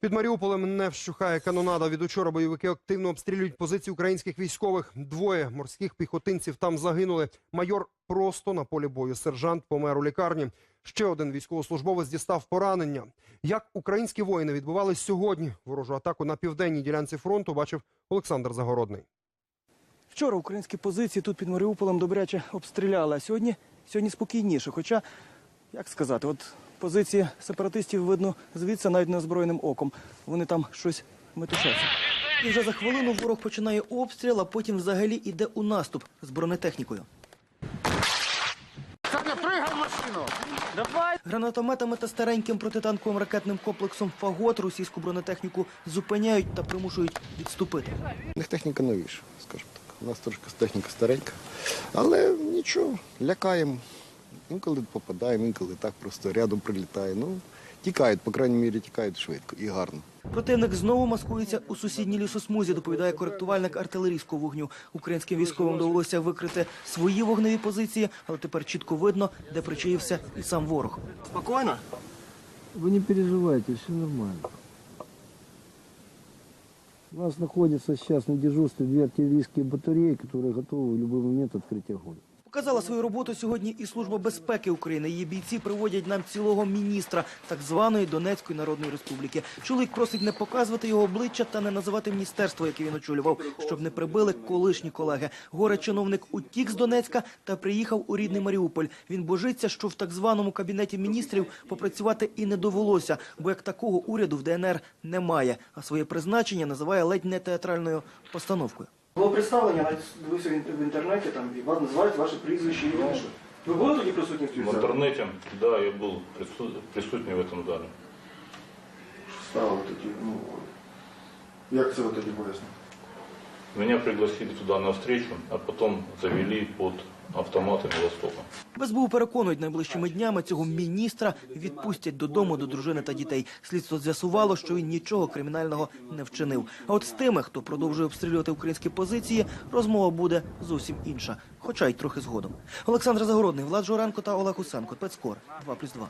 Під Маріуполем не вщухає канонада. Від учора бойовики активно обстрілюють позиції українських військових. Двоє морських піхотинців там загинули. Майор просто на полі бою. Сержант помер у лікарні. Ще один військовослужбовець дістав поранення. Як українські воїни відбували сьогодні ворожу атаку на південній ділянці фронту, бачив Олександр Загородний. Вчора українські позиції тут під Маріуполем добряче обстріляли, а сьогодні, сьогодні спокійніше. Хоча, як сказати, от позиції сепаратистів видно звідси навіть неозброєним оком. Вони там щось метушаться. І вже за хвилину ворог починає обстріл, а потім взагалі йде у наступ з бронетехнікою. Гранатометами та стареньким протитанковим ракетним комплексом «Фагот» російську бронетехніку зупиняють та примушують відступити. У них техніка новіша, скажімо так. У нас трошки техніка старенька. Але нічого, лякаємо. Інколи попадаємо, інколи так просто рядом прилітає. Ну, тікають, по крайній мірі, тікають швидко і гарно. Противник знову маскується у сусідній лісосмузі, доповідає коректувальник артилерійського вогню. Українським військовим довелося викрити свої вогневі позиції, але тепер чітко видно, де причаївся і сам ворог. Спокійно? Вы не переживайте, все нормально. У нас находится сейчас на дежурстве две артиллерийские батареи, которые готовы в любой момент открыть огонь. Показала свою роботу сьогодні і Служба безпеки України. Її бійці приводять нам цілого міністра так званої Донецької Народної Республіки. Чоловік просить не показувати його обличчя та не називати міністерство, яке він очолював, щоб не прибили колишні колеги. Горе чиновник утік з Донецька та приїхав у рідний Маріуполь. Він божиться, що в так званому кабінеті міністрів попрацювати і не довелося, бо як такого уряду в ДНР немає. А своє призначення називає ледь не театральною постановкою. Було представлення, навіть дивився в інтернеті, там і вас називають ваше прізвище і інше. Ви були тоді присутні в цій В интернете, да, я был прису- присутний в этом зале. стало тоді, ну, як це ви тоді поясните? Меня пригласили туда на встречу, а потом завели под автоматами Востока. В переконують, найближчими днями цього міністра відпустять додому до дружини та дітей. Слідство з'ясувало, що він нічого кримінального не вчинив. А от з тими, хто продовжує обстрілювати українські позиції, розмова буде зовсім інша, хоча й трохи згодом. Олександр Загородний, Влад Журенко та Олег Усенко. Спецкор 2+,2.